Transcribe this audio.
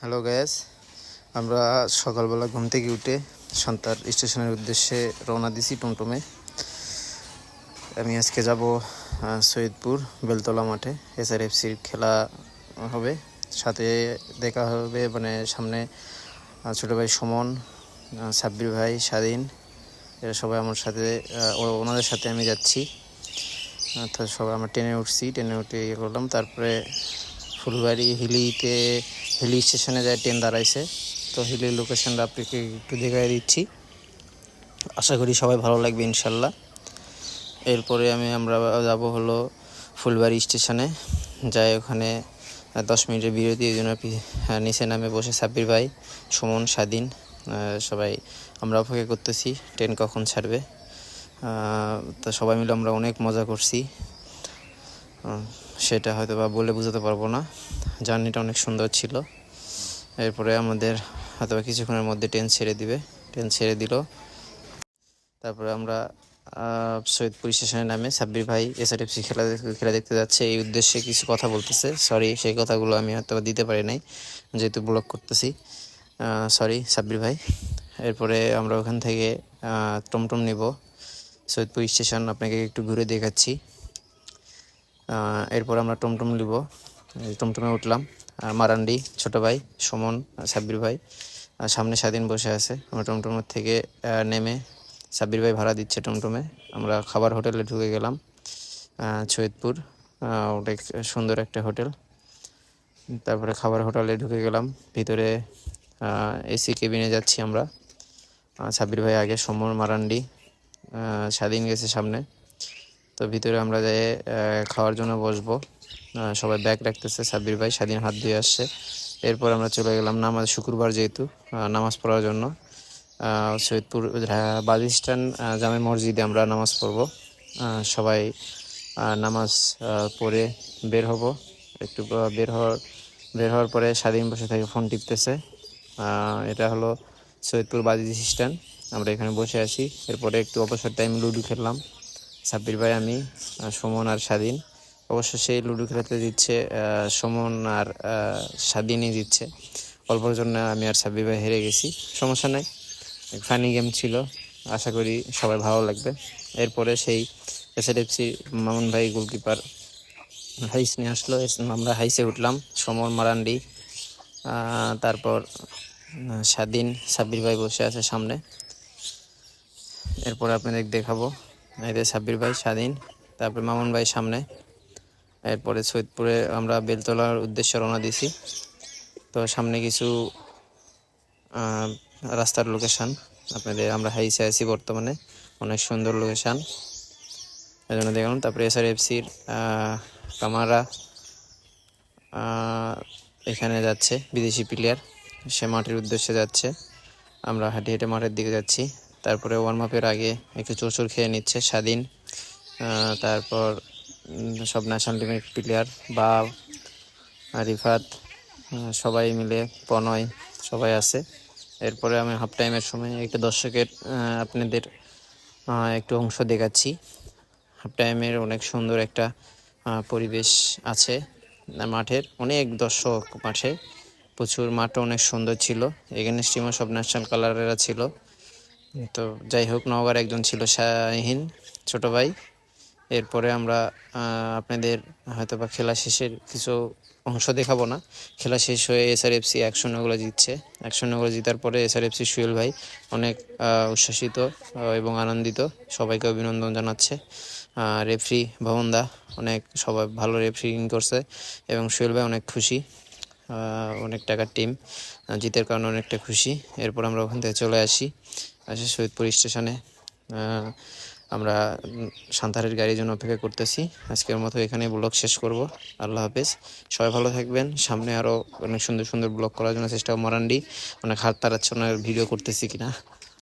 Hello gas আমরা সকালবেলা ঘুম থেকে উঠে সান্তার স্টেশনের উদ্দেশ্যে রওনা দিছি টমটমে। আমি আজকে যাব সৈয়দপুর বেলতলা মাঠে। এসআরএফসির খেলা হবে। সাথে দেখা হবে মানে সামনে ছোটো ভাই সুমন সাব্বির ভাই স্বাধীন। এরা সবাই আমার সাথে ওনাদের সাথে আমি যাচ্ছি। তো সবাই, আমরা ট্রেনে উঠছি। ট্রেনে উঠে ইয়ে করলাম। তারপরে ফুলবাড়ি হিলিতে, হিলি স্টেশনে যায়, ট্রেন দাঁড়াইছে। তো হিলির লোকেশনটা আপনাকে একটু দেখাই দিচ্ছি। আশা করি সবাই ভালো লাগবে, ইনশাল্লাহ। এরপরে আমি আমরা যাব হলো ফুলবাড়ি স্টেশনে। যাই ওখানে দশ মিনিটের বিরতি, এই জন্য নিচে নামে বসে সাব্বির ভাই, সুমন, স্বাধীন সবাই আমরা অপেক্ষা করতেছি, ট্রেন কখন ছাড়বে। তো সবাই মিলে আমরা অনেক মজা করছি। সেটা হয়তো বা বলে বোঝাতে পারব না। জার্নিটা অনেক সুন্দর ছিল। এরপরে আমাদের হয়তো বা কিছুক্ষণের মধ্যে ট্রেন ছেড়ে দিবে। ট্রেন ছেড়ে দিল। তারপরে আমরা আহ, সৈয়দপুর স্টেশনে নামে সাব্বির ভাই এসআরএফসি খেলা খেলা দেখতে যাচ্ছে। এই উদ্দেশ্যে কিছু কথা বলতেছে। সরি সেই কথাগুলো আমি হয়তো দিতে পারি নাই যেহেতু ব্লক করতেছি। সরি সাব্বির ভাই। এরপরে আমরা ওখান থেকে টমটম নিব। সৈয়দপুর স্টেশন আপনাকে একটু ঘুরে দেখাচ্ছি। এরপর আমরা টমটম নিব টমটমে উঠলাম। আর মারান্ডি, ছোট ভাই, সুমন, সাব্বির ভাই সামনে স্বাধীন বসে আছে। আমরা টমটমের থেকে নেমে সাব্বির ভাই ভাড়া দিচ্ছে টমটমে। আমরা খাবার হোটেলে ঢুকে গেলাম সৈয়দপুর ওটা সুন্দর একটা হোটেল। তারপরে খাবার হোটেলে ঢুকে গেলাম। ভিতরে এসি কেবিনে যাচ্ছি আমরা। সাব্বির ভাই আগে সমর মারান্ডি স্বাধীন গেছে সামনে। তো ভিতরে আমরা যাই খাওয়ার জন্য বসবো সবাই ব্যাগ রাখতেছে, সাব্বির ভাই স্বাধীন হাত ধুয়ে আসছে। এরপর আমরা চলে গেলাম নামাজ, শুক্রবার যেহেতু নামাজ পড়ার জন্য। সৈয়দপুর বাদিস্তান জামে মসজিদে আমরা নামাজ পড়ব। সবাই নামাজ পড়ে বের হব। একটু বের হওয়ার বের হওয়ার পরে স্বাধীন বসে থেকে ফোন টিপতেছে। এটা হলো সৈয়দপুর বাদিস স্ট্যান্ড। আমরা এখানে বসে আছি। এরপরে একটু অবসর টাইম লুডু খেললাম। সাব্বির ভাই আমি সুমন আর স্বাধীন। অবশ্য সেই লুডো খেলাতে দিচ্ছে সুমন আর স্বাধীনই দিচ্ছে অল্পর জন্য আমি আর সাব্বির ভাই হেরে গেছি। সমস্যা নাই ফানি গেম ছিল। আশা করি সবাই ভালো লাগবে। এরপরে সেই এসএলএফসি মামুন ভাই গোলকিপার হাইস নিয়ে আসলো। আমরা হাইসে উঠলাম সমর মারান্ডি তারপর স্বাধীন সাব্বির ভাই বসে আছে সামনে। এরপর আপনাদের দেখাবো। এদের সাব্বির ভাই, স্বাধীন, তারপর মামুন ভাই সামনে। এরপরে সৈয়দপুরে আমরা বেলতলার উদ্দেশ্যে রওনা দিছি তো সামনে কিছু রাস্তার লোকেশান আপনাদের, আমরা হাইসে আছি বর্তমানে। অনেক সুন্দর লোকেশান এই জন্য দেখলাম, তারপরে এস আর এসআরএফসির কামারা এখানে যাচ্ছে বিদেশি প্লেয়ার সে মাঠের উদ্দেশ্যে যাচ্ছে। আমরা হাঁটি হেঁটে মাঠের দিকে যাচ্ছি। তারপরে ওয়ার্ম আপের আগে একটু চোচুর খেয়ে নিচ্ছে স্বাধীন। তারপর সব ন্যাশনাল টিমের প্লেয়ার বা রিফাত সবাই মিলে, প্রণয়, সবাই আছে। এরপরে আমি হাফ টাইমের সময় একটা দর্শকের আপনাদের একটু অংশ দেখাচ্ছি। হাফ টাইমের অনেক সুন্দর একটা পরিবেশ আছে মাঠের, অনেক দর্শক মাঠে। প্রচুর মাঠও অনেক সুন্দর ছিল। এখানে স্টিমও সব ন্যাশনাল কালারেরা ছিল। তো যাই হোক, নওগাঁর একজন ছিল শাহিন, ছোট ভাই। এরপরে আমরা আপনাদের হয়তো বা খেলা শেষের কিছু অংশ দেখাবো না। খেলা শেষ হয়ে এসআরএফসি এক শূন্যগুলো জিতছে। এক শূন্যগুলো জিতার পরে এস আর এসআরএফসি সুয়েল ভাই অনেক উচ্ছ্বাসিত এবং আনন্দিত। সবাইকে অভিনন্দন জানাচ্ছে। রেফরি ভবনদা অনেক, সবাই ভালো রেফরিং করছে এবং সুয়েল ভাই অনেক খুশি। অনেক টাকার টিম জিতের কারণে অনেকটা খুশি। এরপর আমরা ওখান থেকে চলে আসি। আসে সৈয়দপুর স্টেশনে। আমরা সান্তারের গাড়ির জন্য অপেক্ষা করতেছি। আজকের মতো এখানে ব্লগ শেষ করব। আল্লাহ হাফেজ। সবাই ভালো থাকবেন। সামনে আরও অনেক সুন্দর সুন্দর ব্লগ করার জন্য চেষ্টা মরান্ডি অনেক হাত তাড়াচ্ছে ভিডিও করতেছি কিনা।